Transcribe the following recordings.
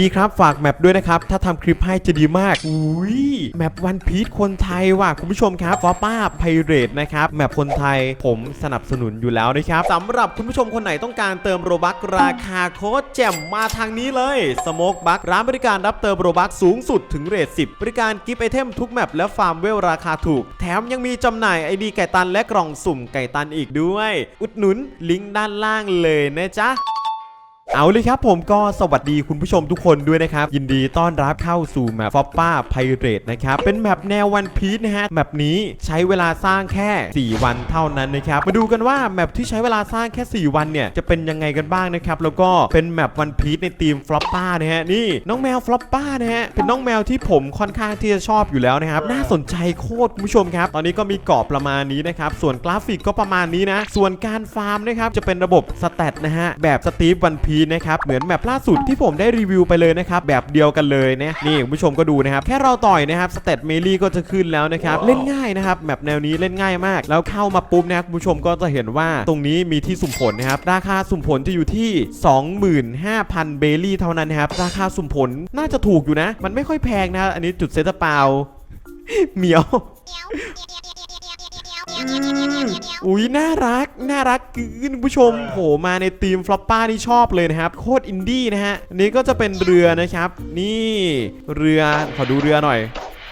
ดีครับฝากแมปด้วยนะครับ ถ้าทำคลิปให้จะดีมาก อุ้ยแมปวันพี e คนไทยว่ะ คุณผู้ชมครับฟอป้าไพเรตนะครับ แมปคนไทยผมสนับสนุนอยู่แล้วนะครับสำหรับคุณผู้ชมคนไหนต้องการเติมโรบักราคาโคตรแจ่มมาทางนี้เลยสโมกบักร้านบริการรับเติมโรบักสูงสุดถึงเรท 10 บริการกิฟต์ไอเทมทุกแมปและฟาร์มเวลราคาถูก แถมยังมีจำหน่ายไอดีไก่ตันและกล่องสุ่มไก่ตันอีกด้วย อุดหนุนลิงก์ด้านล่างเลยนะจ๊ะ เอาเลยครับผมก็สวัสดีคุณผู้ชมทุกคนด้วยนะครับ ยินดีต้อนรับเข้าสู่แมปฟอปป้าไพเรตนะครับ เป็นแมปแนววันพีชนะฮะแมปนี้ใช้เวลาสร้างแค่ 4 วันเท่านั้นนะครับ มาดูกันว่าแมปที่ใช้เวลาสร้างแค่ 4 วันเนี่ยจะเป็นยังไงกันบ้างนะครับ แล้วก็เป็นแมปวันพีชในทีมฟลอปป้านะฮะนี่น้องแมวฟลอปป้านะฮะเป็นน้องแมวที่ผมค่อนข้างที่จะชอบอยู่แล้วนะครับน่าสนใจโคตรคุณผู้ชมครับ ตอนนี้ก็มีกรอบประมาณนี้นะครับส่วนกราฟิกก็ประมาณนี้นะส่วนการฟาร์มนะครับจะเป็นระบบสเตตนะฮะแบบสตีฟวันพีนะครับเหมือนแมปล่าสุดที่ผมได้รีวิวไปเลยนะครับแบบเดียวกันเลยนะนี่คุณผู้ชมก็ดูนะครับแค่เราต่อยนะครับสเตตเมลี่ก็จะขึ้นแล้วนะครับเล่นง่ายนะครับแมปแนวนี้เล่นง่ายมาก แล้วเข้ามาปุ๊บนะครับคุณผู้ชมก็จะเห็นว่าตรงนี้มีที่สุ่มผลนะครับราคาสุ่มผลจะอยู่ที่ 25,000 เบลลี่เท่านั้นนะครับราคาสุ่มผลน่าจะถูกอยู่นะ มันไม่ค่อยแพงนะ อันนี้จุดเซตเปล่าเหมียว อุ้ยน่ารัก น่ารักกึนคุณผู้ชมโหมาในทีมฟลอปป้านี่ชอบเลยนะครับ โคตรอินดี้นะฮะอันนี้ก็จะเป็นเรือนะครับ นี่เรือขอดูเรือหน่อย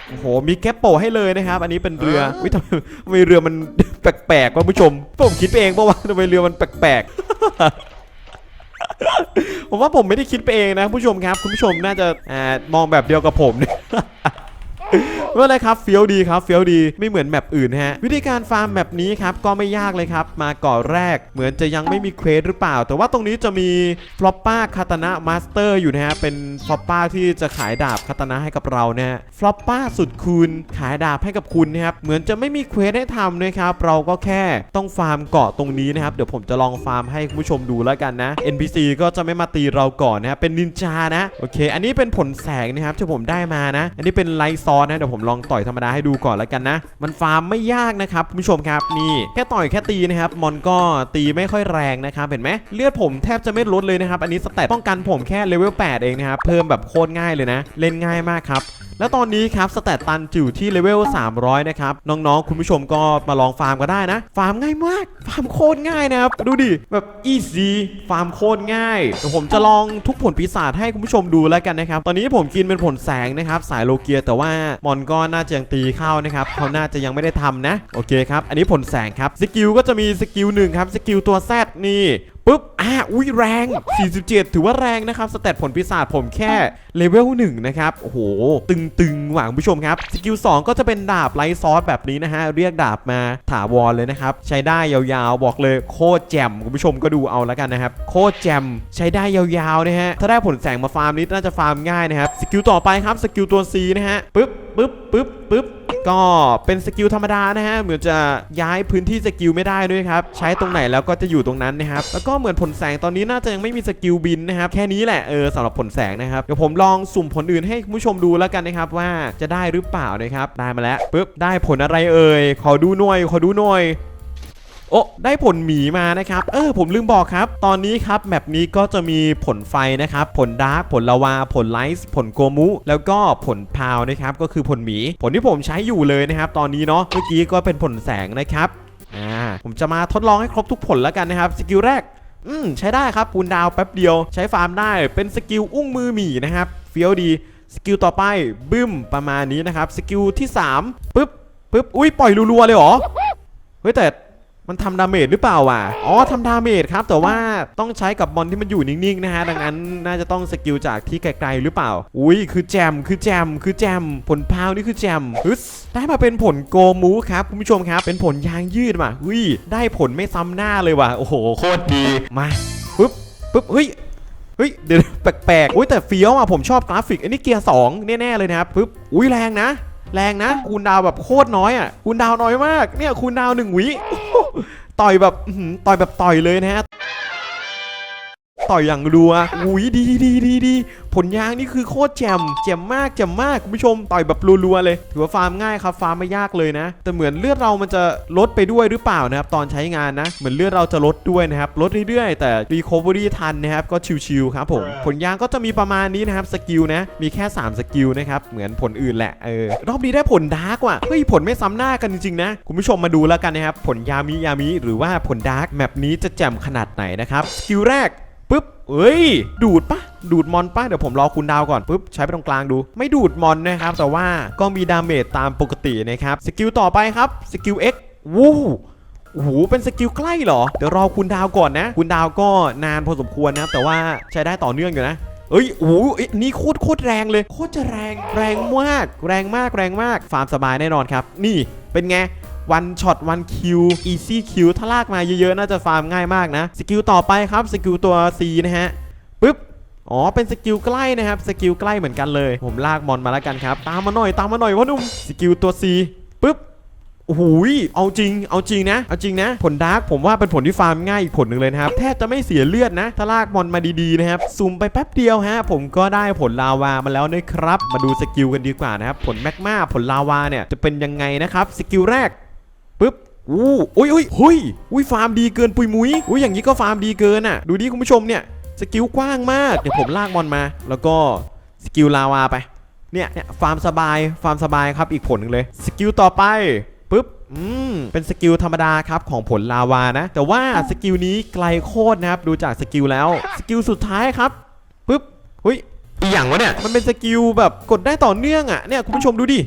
โอ้โห มีแคปโปะให้เลยนะครับ อันนี้เป็นเรือวิทำไมทำไมเรือมันแปลกๆวะคุณผู้ชม ผมคิดไปเองเพราะว่าทำไมเรือมันแปลกๆ ผมว่าผมไม่ได้คิดไปเองนะคุณผู้ชมครับ คุณผู้ชมน่าจะอ่ามองแบบเดียวกับผมเนี่ย ไม่เป็นไรครับเฟี้ยวดีครับเฟี้ยวดีไม่เหมือนแมปอื่นฮะวิธีการฟาร์มแมปนี้ครับก็ไม่ยากเลยครับ มาก่อแรกเหมือนจะยังไม่มีเควสหรือเปล่า แต่ว่าตรงนี้จะมีฟลอปป้าคาตานะมาสเตอร์อยู่นะฮะเป็นฟลอปป้าที่จะขายดาบคาตานะให้กับเรานะฮะฟลอปป้าสุดคูณขายดาบให้กับคุณนะครับเหมือนจะไม่มีเควสให้ทำนะครับเราก็แค่ต้องฟาร์มเกาะตรงนี้นะครับเดี๋ยวผมจะลองฟาร์มให้คุณผู้ชมดูแล้วกันนะ NPC ก็จะไม่มาตีเราก่อนนะเป็นนินจานะโอเค อันนี้เป็นผลแสงนะครับที่ผมได้มานะ อันนี้เป็นไลท์ซอสนะเดี๋ยวผมลองต่อยธรรมดาให้ดูก่อนแล้วกันนะ มันฟาร์มไม่ยากนะครับคุณผู้ชมครับนี่แค่ต่อยแค่ตีนะครับมอนก็ตีไม่ค่อยแรงนะครับเห็นไหมเลือดผมแทบจะไม่ลดเลยนะครับอันนี้สเตตป้องกันผมแค่เลเวล8เองนะครับเพิ่มแบบโคตรง่ายเลยนะ เล่นง่ายมากครับแล้วตอนนี้ครับสเตตตันจิ๋วที่เลเวล 300 นะครับ น้องๆ คุณผู้ชมก็มาลองฟาร์มก็ได้นะ ฟาร์มง่ายมาก ฟาร์มโคตรง่ายนะครับ ดูดิ แบบอีซีฟาร์มโคตรง่ายเดี๋ยวผมจะลองทุกผลปีศาจให้คุณผู้ชมดูแล้วกันนะครับ ตอนนี้ผมกินเป็นผลแสงนะครับ สายโลเกียแต่ว่ามอนก็็น่าจะยังตีเข้านะครับเขาน่าจะยังไม่ได้ทำนะ โอเคครับ อันนี้ผลแสงครับ สกิลก็จะมีสกิลหนึ่งครับสกิลตัวแซดนี่ปุ๊บ อะ อุ้ยแรง 47 ถือว่าแรงนะครับ สเตตผลปีศาจผมแค่เลเวล1นะครับ โอ้โห ตึงๆ หว่างผู้ชมครับ สกิล 2 ก็จะเป็นดาบไลท์ซอสแบบนี้นะฮะ เรียกดาบมาถาวรเลยนะครับ ใช้ได้ยาวๆ บอกเลยโคตรแจ่มคุณผู้ชมก็ดูเอาแล้วกันนะครับ โคตรแจ่มใช้ได้ยาวๆ นะฮะ ถ้าได้ผลแสงมาฟาร์มนี้น่าจะฟาร์มง่ายนะครับ สกิลต่อไปครับ สกิลตัว C นะฮะปึ๊บ ปึ๊บปึ๊บปึ๊บก็เป็นสกิลธรรมดานะฮะเหมือนจะย้ายพื้นที่สกิลไม่ได้ด้วยครับใช้ตรงไหนแล้วก็จะอยู่ตรงนั้นนะครับแล้วก็เหมือนผลแสงตอนนี้น่าจะยังไม่มีสกิลบินนะครับแค่นี้แหละเออสำหรับผลแสงนะครับเดี๋ยวผมลองสุ่มผลอื่นให้คุณผู้ชมดูแล้วกันนะครับว่าจะได้หรือเปล่านะครับได้มาแล้วปุ๊บได้ผลอะไรเอ่ยขอดูหน่อยขอดูหน่อย โอ้ได้ผลหมีมานะครับ เออผมลืมบอกครับ ตอนนี้ครับแมปนี้ก็จะมีผลไฟนะครับ ผลดาร์กผลลาวา ผลไลท์ผลโกมุ แล้วก็ผลพาวนะครับ ก็คือผลหมี ผลที่ผมใช้อยู่เลยนะครับ ตอนนี้เนาะ เมื่อกี้ก็เป็นผลแสงนะครับ อ่า ผมจะมาทดลองให้ครบทุกผลแล้วกันนะครับ สกิลแรก อืม ใช้ได้ครับปูนดาวแป๊บเดียว ใช้ฟาร์มได้ เป็นสกิลอุ้งมือหมีนะครับ เฟี้ยวดี สกิลต่อไปบึ้มประมาณนี้นะครับ สกิลที่สามปึ๊บปึ๊บ อุ้ยปล่อยรัวๆเลยเหรอ เฮ้ยแต่ มันทำดาเมจหรือเปล่าวะอ๋อทำดาเมจครับ แต่ว่าต้องใช้กับบอลที่มันอยู่นิ่งๆนะฮะ ดังนั้นน่าจะต้องสกิลจากที่ไกลๆหรือเปล่า อุ้ยคือแจม คือแจม คือแจม ผลพาวนี่คือแจมฮึสได้มาเป็นผลโกมูครับคุณผู้ชมครับ เป็นผลยางยืดมาอุ้ยได้ผลไม่ซ้ำหน้าเลยว่ะ โอ้โห โคตรดี มาปึ๊บปึ๊บเฮ้ยเฮ้ยเดี๋ยวแปลกๆอุ้ยแต่เฟี้ยวอะผมชอบกราฟิกอันนี้เกียร์สองแน่ๆเลยนะครับปึ๊บอุ้ยแรงนะ แรงนะคูณดาวแบบโคตรน้อยอะคูณดาวน้อยมากเนี่ยคูณดาวหนึ่งวิ ต่อยแบบต่อยแบบต่อยเลยนะฮะ ต่อยอย่างรัวอุ้ยดีดีดีดีผลยางนี่คือโคตรแจ่มแจ่มมากแจ่มมากคุณผู้ชมต่อยแบบรัวๆเลย ถือว่าฟาร์มง่ายครับฟาร์มไม่ยากเลยนะ แต่เหมือนเลือดเรามันจะลดไปด้วยหรือเปล่านะครับตอนใช้งานนะ เหมือนเลือดเราจะลดด้วยนะครับลดเรื่อยๆแต่ recovery ทันนะครับก็ชิวๆครับผมผลยางก็จะมีประมาณนี้นะครับสกิลนะมีแค่ 3 สกิลนะครับเหมือนผลอื่นแหละเออรอบนี้ได้ผลดาร์กว่ะเฮ้ยผลไม่ซ้ำหน้ากันจริงๆนะคุณผู้ชมมาดูแล้วกันนะครับผลยามิยามิหรือว่าผลดาร์กแมปนี้จะแจ่มขนาดไหนนะครับสกิลแรก ปุ๊บเอ้ย ดูดปะดูดมอนปะเดี๋ยวผมรอคุณดาวก่อนปุ๊บใช้ไปตรงกลางดู ไม่ดูดมอนนะครับ แต่ว่าก็มีดาเมจตามปกตินะครับ สกิลต่อไปครับ สกิล X วู้โอ้โห เป็นสกิลใกล้เหรอ เดี๋ยวรอคุณดาวก่อนนะ คุณดาวก็นานพอสมควรนะครับแต่ว่าใช้ได้ต่อเนื่องอยู่นะเอ้ยโอ้โหเอ้ยนี่โคตรโคตรแรงเลย โคตรจะแรง แรงมาก แรงมาก แรงมาก ฟาร์มสบายแน่นอนครับ นี่ เป็นไง วันช็อตวันคิวอีซี่คิวถ้าลากมาเยอะๆ น่าจะฟาร์มง่ายมากนะ สกิลต่อไปครับ สกิลตัว C นะฮะปึ๊บอ๋อ เป็นสกิลใกล้นะครับ สกิลใกล้เหมือนกันเลย ผมลากมอนมาแล้วกันครับ ตามมาหน่อย ตามมาหน่อยวะหนุ่ม สกิลตัว C ปึ๊บโอ้โหยเอาจริง เอาจริงนะ เอาจริงนะ ผลดาร์กผมว่าเป็นผลที่ฟาร์มง่ายอีกผลหนึ่งเลยนะครับ แทบจะไม่เสียเลือดนะ ถ้าลากมอนมาดีๆนะครับ ซูมไปแป๊บเดียวฮะ ผมก็ได้ผลลาวามาแล้วนะครับ มาดูสกิลกันดีกว่านะครับ ผลแมกมาผลลาวาเนี่ยจะเป็นยังไงนะครับ สกิลแรก ปึ๊บอู้อุ้ยอุ้ยเฮ้ยอุ้ยฟาร์มดีเกินปุยมุยอุ้ยอย่างนี้ก็ฟาร์มดีเกินอะ ดูดิคุณผู้ชมเนี่ยสกิลกว้างมาก เดี๋ยวผมลากมอนมา แล้วก็สกิลลาวาไป เนี่ยเนี่ยฟาร์มสบายฟาร์มสบายครับอีกผลหนึ่งเลย สกิลต่อไปปึ๊บอืมเป็นสกิลธรรมดาครับของผลลาวานะ แต่ว่าสกิลนี้ไกลโคตรนะครับ ดูจากสกิลแล้วสกิลสุดท้ายครับปึ๊บหุยอีหยังวะเนี่ยมันเป็นสกิลแบบกดได้ต่อเนื่องอะเนี่ยคุณผู้ชมดูดิ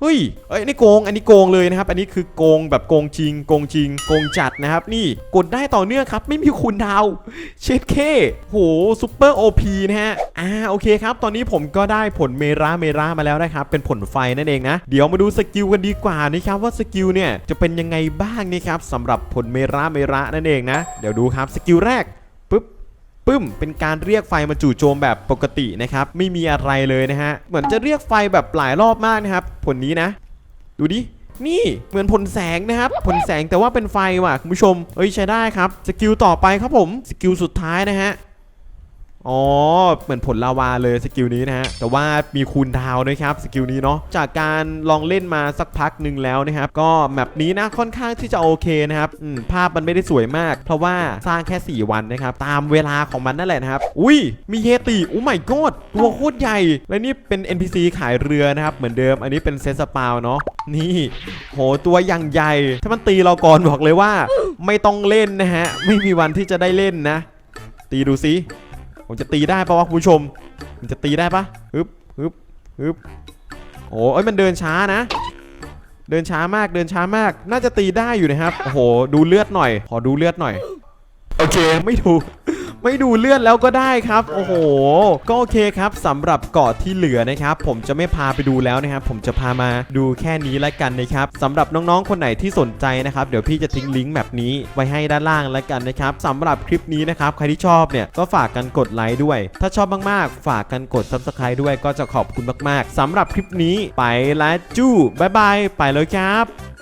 เฮ้ยเอ้ยนี่โกง อันนี้โกงเลยนะครับ อันนี้คือโกงแบบโกงจริง โกงจริง โกงจัดนะครับ นี่กดได้ต่อเนื่องครับ ไม่มีคุณดาว เช็ดเคโหซูเปอร์โอพีนะฮะ อ่า โอเคครับ ตอนนี้ผมก็ได้ผลเมราเมรามาแล้วนะครับ เป็นผลไฟนั่นเองนะ เดี๋ยวมาดูสกิลกันดีกว่านะครับว่าสกิลเนี่ยจะเป็นยังไงบ้างนะครับสำหรับผลเมราเมรานั่นเองนะ เดี๋ยวดูครับ สกิลแรก ปึ๊บปึ้ม เป็นการเรียกไฟมาจู่โจมแบบปกตินะครับ ไม่มีอะไรเลยนะฮะ เหมือนจะเรียกไฟแบบหลายรอบมากนะครับ ผลนี้นะ ดูดิ นี่เหมือนผลแสงนะครับ ผลแสงแต่ว่าเป็นไฟว่ะคุณผู้ชม เอ้ยใช้ได้ครับ สกิลต่อไปครับผม สกิลสุดท้ายนะฮะ อ๋อ เหมือนผลลาวาเลยสกิลนี้นะฮะ แต่ว่ามีคูณดาวด้วยครับสกิลนี้เนาะ จากการลองเล่นมาสักพักหนึ่งแล้วนะครับ ก็แมปนี้นะค่อนข้างที่จะโอเคนะครับภาพมันไม่ได้สวยมาก เพราะว่าสร้างแค่ 4 วันนะครับ ตามเวลาของมันนั่นแหละนะครับ อุ้ย มีเยติโอ้ไม่กดตัวโคตรใหญ่ และนี่เป็น NPC ขายเรือนะครับ เหมือนเดิม อันนี้เป็นเซตสปาวเนาะ นี่ โห ตัวอย่างใหญ่ ถ้ามันตีเราก่อนบอกเลยว่า ไม่ต้องเล่นนะฮะ ไม่มีวันที่จะได้เล่นนะ ตีดูซิ ผมจะตีได้ปะวะคุณผู้ชมมันจะตีได้ปะฮึบฮึบฮึบโอ้ยมันเดินช้านะ เดินช้ามากเดินช้ามาก น่าจะตีได้อยู่นะครับ โอ้โห ดูเลือดหน่อย ขอดูเลือดหน่อย โอเค ไม่ถูก ไม่ดูเลือดแล้วก็ได้ครับ โอ้โห ก็โอเคครับสำหรับเกาะที่เหลือนะครับ ผมจะไม่พาไปดูแล้วนะครับ ผมจะพามาดูแค่นี้แล้วกันนะครับสำหรับน้องๆ คนไหนที่สนใจนะครับ เดี๋ยวพี่จะทิ้งลิงก์แบบนี้ไว้ให้ด้านล่างแล้วกันนะครับสำหรับคลิปนี้นะครับ ใครที่ชอบเนี่ยก็ฝากกันกดไลค์ด้วย ถ้าชอบมากๆ ฝากกันกด subscribe ด้วยก็จะขอบคุณมากๆสำหรับคลิปนี้ไปและจู้บายบายไปเลยครับ